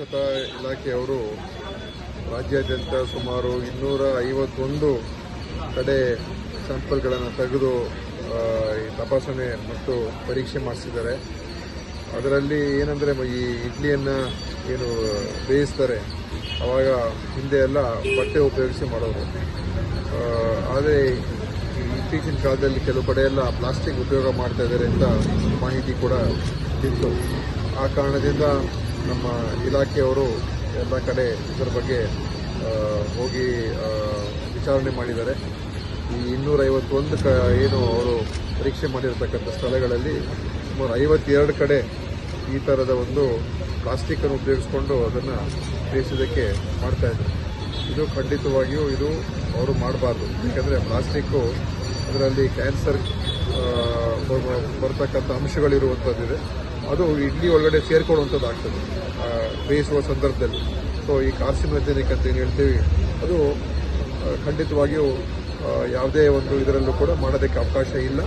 ಸುರಕ್ಷತಾ ಇಲಾಖೆಯವರು ರಾಜ್ಯಾದ್ಯಂತ ಸುಮಾರು ಇನ್ನೂರ ಐವತ್ತೊಂದು ಕಡೆ ಸ್ಯಾಂಪಲ್ಗಳನ್ನು ತೆಗೆದು ಈ ತಪಾಸಣೆ ಮತ್ತು ಪರೀಕ್ಷೆ ಮಾಡಿಸಿದ್ದಾರೆ. ಅದರಲ್ಲಿ ಏನಂದರೆ, ಈ ಇಡ್ಲಿಯನ್ನು ಏನು ಬೇಯಿಸ್ತಾರೆ, ಅವಾಗ ಹಿಂದೆ ಎಲ್ಲ ಬಟ್ಟೆ ಉಪಯೋಗಿಸಿ ಮಾಡೋರು. ಆದರೆ ಇತ್ತೀಚಿನ ಕಾಲದಲ್ಲಿ ಕೆಲವು ಕಡೆ ಎಲ್ಲ ಪ್ಲಾಸ್ಟಿಕ್ ಉಪಯೋಗ ಮಾಡ್ತಾ ಇದ್ದಾರೆ ಅಂತ ಮಾಹಿತಿ ಕೂಡ ಇತ್ತು. ಆ ಕಾರಣದಿಂದ ನಮ್ಮ ಇಲಾಖೆಯವರು ಎಲ್ಲ ಕಡೆ ಇದರ ಬಗ್ಗೆ ಹೋಗಿ ವಿಚಾರಣೆ ಮಾಡಿದ್ದಾರೆ. ಈ ಇನ್ನೂರೈವತ್ತೊಂದು ಕ, ಏನು ಅವರು ಪರೀಕ್ಷೆ ಮಾಡಿರ್ತಕ್ಕಂಥ ಸ್ಥಳಗಳಲ್ಲಿ ಸುಮಾರು ಐವತ್ತೆರಡು ಕಡೆ ಈ ಥರದ ಒಂದು ಪ್ಲಾಸ್ಟಿಕ್ಕನ್ನು ಉಪಯೋಗಿಸ್ಕೊಂಡು ಅದನ್ನು ಬೇಯಿಸೋದಕ್ಕೆ ಮಾಡ್ತಾ ಇದ್ದಾರೆ ಇದು ಖಂಡಿತವಾಗಿಯೂ ಇದು ಅವರು ಮಾಡಬಾರ್ದು. ಯಾಕಂದರೆ ಪ್ಲಾಸ್ಟಿಕ್ಕು ಅದರಲ್ಲಿ ಕ್ಯಾನ್ಸರ್ ಬರ್ತಕ್ಕಂಥ ಅಂಶಗಳಿರುವಂಥದ್ದಿದೆ. ಅದು ಇಡ್ಲಿ ಒಳಗಡೆ ಸೇರ್ಕೊಳ್ಳುವಂಥದ್ದು ಆಗ್ತದೆ. ಬೇಯಿಸುವ ಸಂದರ್ಭದಲ್ಲಿ. ಸೊ ಈ ಕಾರ್ಸಿನೋಜೆನಿಕ್ ಅಂತ ಏನು ಹೇಳ್ತೀವಿ, ಅದು ಖಂಡಿತವಾಗಿಯೂ ಯಾವುದೇ ಒಂದು ಇದರಲ್ಲೂ ಕೂಡ ಮಾಡೋದಕ್ಕೆ ಅವಕಾಶ ಇಲ್ಲ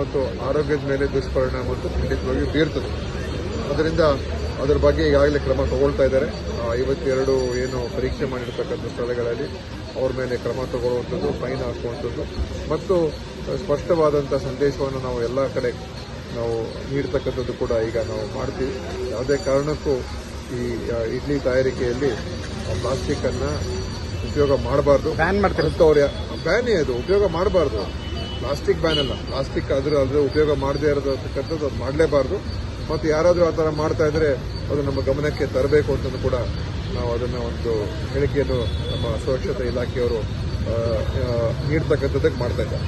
ಮತ್ತು ಆರೋಗ್ಯದ ಮೇಲೆ ದುಷ್ಪರಿಣಾಮ ಅಂತೂ ಖಂಡಿತವಾಗಿಯೂ ಬೀರ್ತದೆ. ಅದರಿಂದ ಅದರ ಬಗ್ಗೆ ಈಗಾಗಲೇ ಕ್ರಮ ತಗೊಳ್ತಾ ಇದ್ದಾರೆ. ಐವತ್ತೆರಡು ಏನು ಪರೀಕ್ಷೆ ಮಾಡಿರ್ತಕ್ಕಂಥ ಸ್ಥಳಗಳಲ್ಲಿ ಅವ್ರ ಮೇಲೆ ಕ್ರಮ ತಗೊಳ್ಳುವಂಥದ್ದು, ಫೈನ್ ಹಾಕುವಂಥದ್ದು. ಮತ್ತು ಸ್ಪಷ್ಟವಾದಂಥ ಸಂದೇಶವನ್ನು ನಾವು ಎಲ್ಲ ಕಡೆ ನಾವು ನೀಡ್ತಕ್ಕಂಥದ್ದು ಕೂಡ ಈಗ ನಾವು ಮಾಡ್ತೀವಿ. ಯಾವುದೇ ಕಾರಣಕ್ಕೂ ಈ ಇಡ್ಲಿ ತಯಾರಿಕೆಯಲ್ಲಿ ಪ್ಲಾಸ್ಟಿಕ್ ಅನ್ನ ಉಪಯೋಗ ಮಾಡಬಾರ್ದು. ಬ್ಯಾನ್ ಮಾಡ್ತಾರೆ? ಬ್ಯಾನೇ ಅದು ಉಪಯೋಗ ಮಾಡಬಾರ್ದು. ಪ್ಲಾಸ್ಟಿಕ್ ಬ್ಯಾನ್ ಅಲ್ಲ. ಪ್ಲಾಸ್ಟಿಕ್ ಅದ್ರ ಅದರ ಉಪಯೋಗ ಮಾಡದೇ ಇರತಕ್ಕಂಥದ್ದು ಅದು ಮಾಡಲೇಬಾರ್ದು. ಮತ್ತು ಯಾರಾದರೂ ಆ ಥರ ಮಾಡ್ತಾ ಇದ್ರೆ ಅದು ನಮ್ಮ ಗಮನಕ್ಕೆ ತರಬೇಕು ಅಂತಂದು ಕೂಡ ನಾವು ಅದನ್ನು ಒಂದು ಹೇಳಿಕೆಯನ್ನು ನಮ್ಮ ಸುರಕ್ಷತಾ ಇಲಾಖೆಯವರು ನೀಡ್ತಕ್ಕಂಥದ್ದಕ್ಕೆ ಮಾಡ್ತಾ ಇದ್ದಾರೆ.